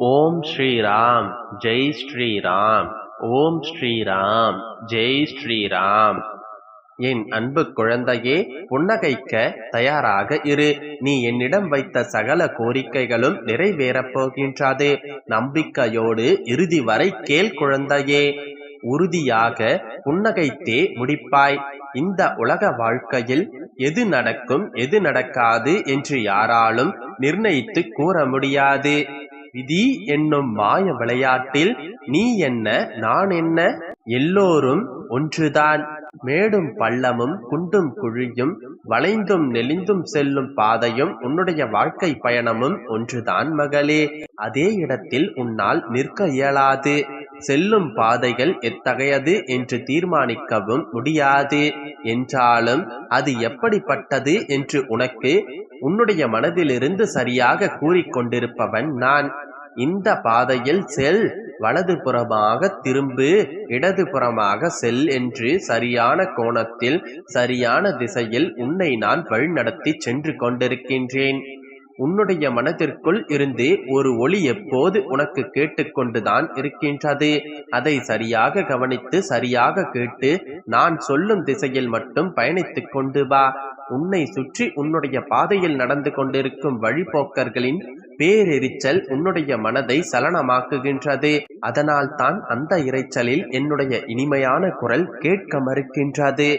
ஓம் ஸ்ரீராம் ஜெய் ஸ்ரீராம் ஓம் ஸ்ரீராம் ஜெய் ஸ்ரீராம். என் அன்பு குழந்தையே புன்னகைக்க தயாராக இரு. நீ என்னிடம் வைத்த சகல கோரிக்கைகளும் நிறைவேறப் போகின்றது. நம்பிக்கையோடு இறுதி வரை கேள் குழந்தையே. உறுதியாக புன்னகைத்தே முடிப்பாய். இந்த உலக வாழ்க்கையில் எது நடக்கும் எது நடக்காது என்று யாராலும் நிர்ணயித்து கூற முடியாது. விதி என்னும் மாய விளையாட்டில் நீ என்ன நான் என்ன? எல்லோரும் ஒன்றுதான். மேடும் பள்ளமும் குண்டும் குழியும் வளைந்தும் நெளிந்தும் செல்லும் பாதையும் உன்னுடைய வாழ்க்கை பயணமும் ஒன்றுதான் மகளே. அதே இடத்தில் உன்னால் நிற்க இயலாது. செல்லும் பாதைகள் எத்தகையது என்று தீர்மானிக்கவும் முடியாது. என்றாலும் அது எப்படிப்பட்டது என்று உனக்கு உன்னுடைய மனதிலிருந்து சரியாக கூறிக்கொண்டிருப்பவன் நான். இந்த பாதையில் செல் வலதுபுறமாக திரும்பு இடதுபுறமாக செல் என்று சரியான கோணத்தில் சரியான திசையில் உன்னை நான் வழிநடத்தி சென்று கொண்டிருக்கின்றேன். உன்னுடைய மனதிற்குள் இருந்து ஒரு ஒளி எப்போது உனக்கு கேட்டுக்கொண்டுதான் இருக்கின்றது? அதை சரியாக கவனித்து சரியாக கேட்டு நான் சொல்லும் திசையில் மட்டும் பயணித்துக் கொண்டு வா. உன்னை சுற்றி உன்னுடைய பாதையில் நடந்து கொண்டிருக்கும் வழிபோக்கர்களின் பேரெரிச்சல் உன்னுடைய மனதை சலனமாக்குகின்றது. அதனால் தான் அந்த இரைச்சலில் என்னுடைய இனிமையான குரல் கேட்க மறுக்கின்றது.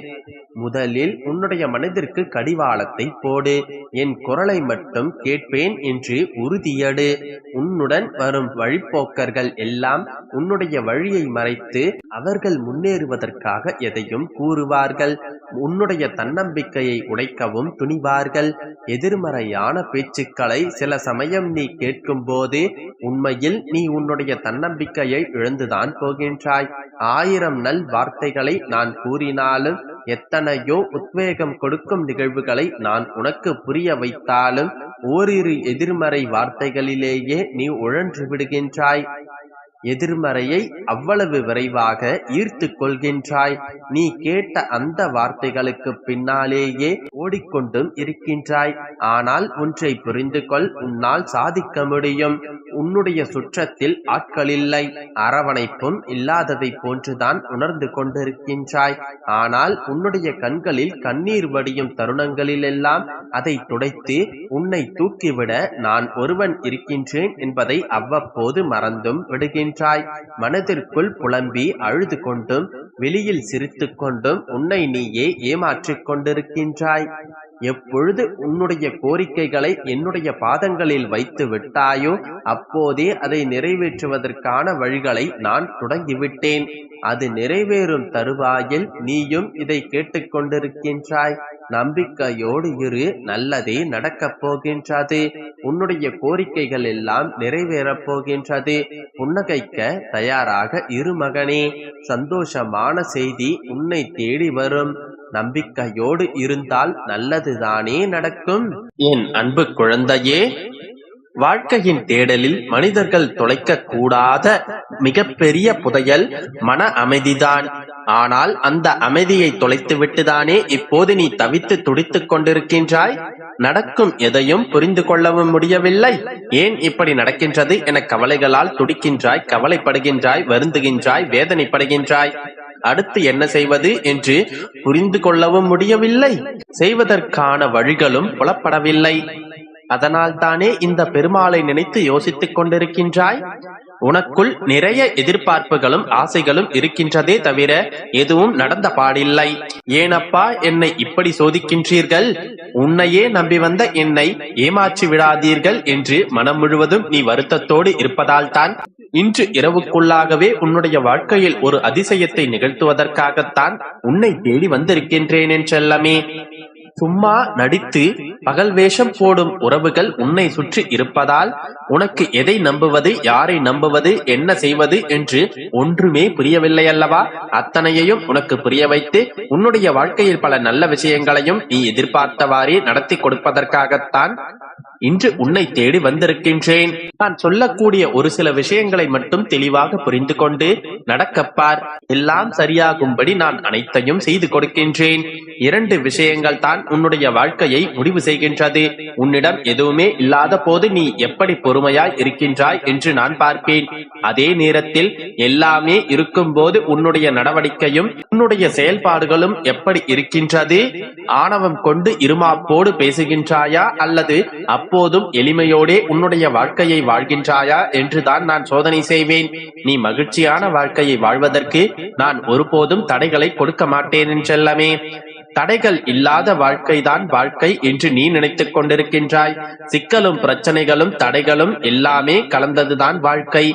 முதலில் உன்னுடைய மனதிற்கு கடிவாளத்தை போடு. என் குரலை மட்டும் கேட்பேன் என்று உறுதியடு. உன்னுடன் வரும் வழிப்போக்கர்கள் எல்லாம் உன்னுடைய வழியை மறைத்து அவர்கள் முன்னேறுவதற்காக எதையும் கூறுவார்கள். உன்னுடைய தன்னம்பிக்கையை உடைக்கவும் துணிவார்கள். எதிர்மறையான பேச்சுக்களை சில சமயம் நீ கேட்கும் போது உண்மையில் நீ உன்னுடைய தன்னம்பிக்கையை இழந்துதான் போகின்றாய். ஆயிரம் நல் வார்த்தைகளை நான் கூறினாலும் எத்தனையோ உத்வேகம் கொடுக்கும் நிகழ்வுகளை நான் உனக்கு புரிய வைத்தாலும் ஓரிரு எதிர்மறை வார்த்தைகளிலேயே நீ உழன்று விடுகின்றாய். எதிர்மறையை அவ்வளவு விரைவாக ஈர்த்து கொள்கின்றாய். நீ கேட்ட அந்த வார்த்தைகளுக்கு பின்னாலேயே ஓடிக்கொண்டும் இருக்கின்றாய். ஆனால் ஒன்றை புரிந்து கொள் உன்னால் சாதிக்க முடியும். உன்னுடைய சுற்றத்தில் ஆட்களில்லை அரவணைப்பும் இல்லாததை போன்றுதான் உணர்ந்து கொண்டிருக்கின்றாய். ஆனால் உன்னுடைய கண்களில் கண்ணீர் வடியும் தருணங்களிலெல்லாம் அதை துடைத்து உன்னை தூக்கிவிட நான் ஒருவன் இருக்கின்றேன் என்பதை அவ்வப்போது மறந்தும் விடுகின்றாய் மனதிற்குள் புலம்பி அழுது கொண்டும் வெளியில் சிரித்து கொண்டும் உன்னை நீயே ஏமாற்றிக் கொண்டிருக்கின்றாய். எப்பொழுது உன்னுடைய கோரிக்கைகளை என்னுடைய பாதங்களில் வைத்து விட்டாயோ அப்போதே அதை நிறைவேற்றுவதற்கான வழிகளை நான் தொடங்கிவிட்டேன். அது நிறைவேறும் தருவாயில் நீயும் இதை கேட்டுக்கொண்டிருக்கின்றாய். நம்பிக்கையோடு இரு நல்லதே நடக்கப் போகின்றது. உன்னுடைய கோரிக்கைகள் எல்லாம் நிறைவேறப் போகின்றது. புன்னகைக்க தயாராக இரு மகனே. சந்தோஷமான செய்தி உன்னை தேடி வரும். நம்பிக்கையோடு இருந்தால் நல்லதுதானே நடக்கும். என் அன்பு குழந்தையே வாழ்க்கையின் தேடலில் மனிதர்கள் தொலைக்க கூடாத மிகப்பெரிய புதையல் மன அமைதிதான். ஆனால் அந்த அமைதியை தொலைத்துவிட்டுதானே இப்போது நீ தவித்து துடித்துக் கொண்டிருக்கின்றாய்? நடக்கும் எதையும் புரிந்து கொள்ளவும் முடியவில்லை. ஏன் இப்படி நடக்கின்றது என கவலைகளால் துடிக்கின்றாய் கவலைப்படுகின்றாய் வருந்துகின்றாய் வேதனைப்படுகின்றாய். அடுத்து என்ன செய்வது என்று புரிந்து கொள்ளவும் முடியவில்லை. செய்வதற்கான வழிகளும் புலப்படவில்லை. அதனால் தானே இந்த பெருமாளை நினைத்து யோசித்துக் கொண்டிருக்கின்றாய்? உனக்குள் நிறைய எதிர்பார்ப்புகளும் ஆசைகளும் இருக்கின்றதே தவிர எதுவும் நடந்த பாடில்லை. ஏனப்பா என்னை இப்படி சோதிக்கின்றீர்கள்? உன்னையே நம்பி வந்த என்னை ஏமாற்றி விடாதீர்கள் என்று மனம் முழுவதும் நீ வருத்தத்தோடு இருப்பதால் தான் இன்று இரவுக்குள்ளாகவே உன்னுடைய வாழ்க்கையில் ஒரு அதிசயத்தை நிகழ்த்துவதற்காகத்தான் உன்னை தேடி வந்திருக்கின்றேன் என்றெல்லாமே சும்மா நடித்து பகல் வேஷம் போடும் உறவுகள் உன்னை சுற்றி இருப்பதால் உனக்கு எதை நம்புவது யாரை நம்புவது என்ன செய்வது என்று ஒன்றுமே புரியவில்லை அல்லவா? அத்தனையையும் உனக்கு புரிய வைத்து உன்னுடைய வாழ்க்கையில் பல நல்ல விஷயங்களையும் நீ எதிர்பார்த்தவாறே நடத்தி கொடுப்பதற்காகத்தான் இன்று உன்னை தேடி வந்திருக்கின்றேன். நான் சொல்லக்கூடிய ஒரு சில விஷயங்களை மட்டும் தெளிவாக புரிந்து கொண்டு நடக்கப்பார் எல்லாம் சரியாகும்படி நான் அனைத்தையும் செய்து கொடுக்கின்றேன். இரண்டு விஷயங்கள் தான் உன்னுடைய வாழ்க்கையை முடிவு செய்கின்றது. உன்னிடம் எதுவுமே இல்லாத போது நீ எப்படி பொறுமையாய் இருக்கின்றாய் என்று நான் பார்ப்பேன். அதே நேரத்தில் எல்லாமே இருக்கும் போது உன்னுடைய நடவடிக்கையும் உன்னுடைய செயல்பாடுகளும் எப்படி இருக்கின்றது? ஆணவம் கொண்டு இருமாப்போடு பேசுகின்றாயா அல்லது அப் அப்போதும் எளிமையோடே உன்னுடைய வாழ்க்கையை வாழ்கின்றாயா என்றுதான் நான் சோதனை செய்வேன். நீ மகிழ்ச்சியான வாழ்க்கையை வாழ்வதற்கு நான் ஒருபோதும் தடைகளை கொடுக்க மாட்டேன் என்றெல்லாமே தடைகள் இல்லாத வாழ்க்கைதான் வாழ்க்கை என்று நீ நினைத்துக் கொண்டிருக்கின்றாய். சிக்கலும் பிரச்சனைகளும் தடைகளும் எல்லாமே கலந்ததுதான் வாழ்க்கை.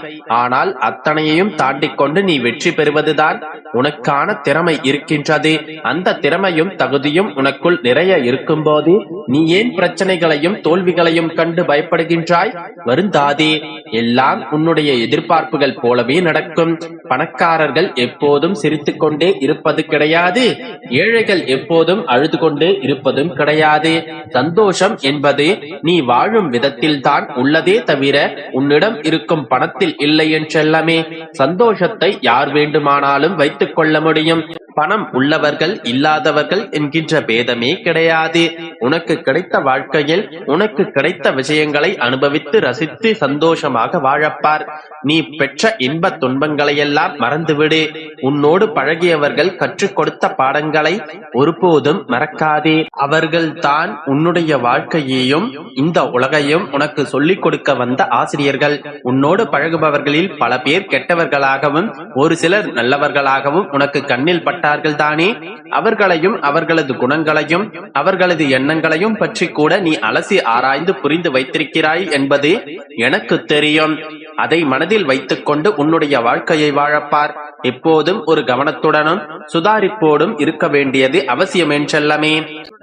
ஆனால் அத்தனையையும் தாண்டி கொண்டு நீ வெற்றி பெறுவதுதான் உனக்கான திறமை இருக்கின்றது. அந்த திறமையும் தகுதியும் உனக்குள் நிறைய இருக்கும்போது நீ ஏன் பிரச்சனைகளையும் தோல்விகளையும் கண்டு பயப்படுகின்றாய்? வருந்தாதே. எல்லாம் உன்னுடைய எதிர்பார்ப்புகள் போலவே நடக்கும். பணக்காரர்கள் எப்போதும் சிரித்துக் கொண்டே இருப்பது கிடையாது. ஏழைகள் எப்போதும் அழுது கொண்டே இருப்பதும் கிடையாது. சந்தோஷம் என்பது நீ வாழும் விதத்தில் தான் உள்ளதே தவிர உன்னிடம் இருக்கும் பணத்தில் இல்லை என்றெல்லாமே. சந்தோஷத்தை யார் வேண்டுமானாலும் வைத்து வைத்துக் கொள்ள முடியும். பணம் உள்ளவர்கள் இல்லாதவர்கள் என்கின்ற பேதமே கிடையாது. உனக்கு கிடைத்த வாழ்க்கையில் உனக்கு கிடைத்த விஷயங்களை அனுபவித்து ரசித்து சந்தோஷமாக வாழப்பார். நீ பெற்ற இன்ப துன்பங்களையெல்லாம் மறந்துவிடு. உன்னோடு பழகியவர்கள் கற்றுக் கொடுத்த பாடங்களை ஒருபோதும் மறக்காதே. அவர்கள் தான் உன்னுடைய வாழ்க்கையையும் இந்த உலகையும் உனக்கு சொல்லிக் கொடுக்க வந்த ஆசிரியர்கள். உன்னோடு பழகுபவர்களில் பல பேர் கெட்டவர்களாகவும் ஒரு சிலர் நல்லவர்களாகவும் உனக்கு கண்ணில் பட்டார்கள் தானே? அவர்களையும் அவர்களது குணங்களையும் அவர்களது எண்ணங்களையும் பற்றி கூட நீ அலசி ஆராய்ந்து புரிந்து வைத்திருக்கிறாய் என்பது எனக்கு தெரியும். அதை மனதில் வைத்துக்கொண்டு உன்னுடைய வாழ்க்கையை வாழப்பார். எப்போதும் ஒரு கவனத்துடனும் சுதாரிப்போடும் இருக்க வேண்டியது அவசியம் என்றெல்லமே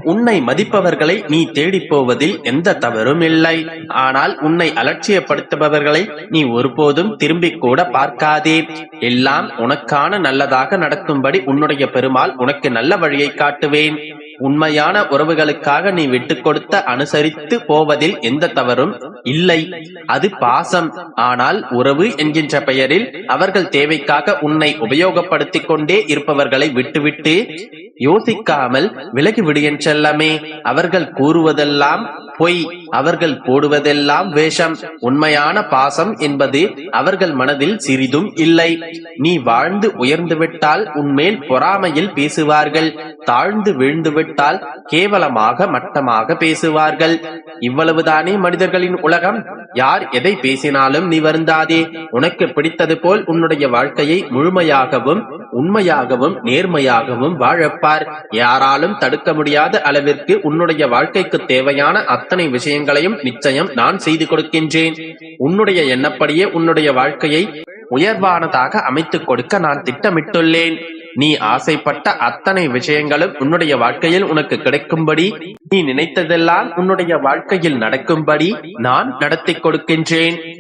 உன்னை மதிப்பவர்களை நீ தேடிப் போவதில் எந்த தவறும் இல்லை. ஆனால் உன்னை அலட்சியப்படுத்துபவர்களை நீ ஒருபோதும் திரும்பிக் கூட பார்க்காதே. எல்லாம் உனக்கான நல்லதாக நடக்கும்படி உன்னுடைய பெருமாள் உனக்கு நல்ல வழியை காட்டுவேன். உண்மையான உறவுகளுக்காக நீ விட்டுக் கொடுத்த அனுசரித்து போவதில் எந்த தவறும் இல்லை. அது பாசம். ஆனால் உறவு என்கின்ற பெயரில் அவர்கள் தேவைக்காக உன்னை உபயோகப்படுத்திக் கொண்டே இருப்பவர்களை விட்டுவிட்டு யோசிக்காமல் விலகிவிடு என்றெல்லாமே அவர்கள் கூறுவதெல்லாம் பொய் அவர்கள் போடுவதெல்லாம் வேஷம். உண்மையான பாசம் என்பது அவர்கள் மனதில் சிறிதும் இல்லை. நீ வாழ்ந்து உயர்ந்து விட்டால் உன்மேல் பொறாமையில் பேசுவார்கள். தாழ்ந்து விழுந்துவிட்டால் கேவலமாக மட்டமாக பேசுவார்கள். இவ்வளவுதானே மனிதர்களின் உலகம்? யார் எதை பேசினாலும் நீ வருந்தாதே. உனக்கு பிடித்தது போல் உன்னுடைய வாழ்க்கையை முழுமையாகவும் உண்மையாகவும் நேர்மையாகவும் வாழப்பார். யாராலும் தடுக்க முடியாத அளவிற்கு உன்னுடைய வாழ்க்கைக்கு தேவையான அத்தனை விஷயங்களையும் நிச்சயம் நான் செய்து கொடுக்கின்றேன். உன்னுடைய எண்ணப்படியே உன்னுடைய வாழ்க்கையை உயர்வானதாக அமைத்துக் கொடுக்க நான் திட்டமிட்டுள்ளேன். நீ ஆசைப்பட்ட அத்தனை விஷயங்களும் உன்னுடைய வாழ்க்கையில் உனக்கு கிடைக்கும்படி நீ நினைத்ததெல்லாம் உன்னுடைய வாழ்க்கையில் நடக்கும்படி நான் நடத்தி கொடுக்கின்றேன்.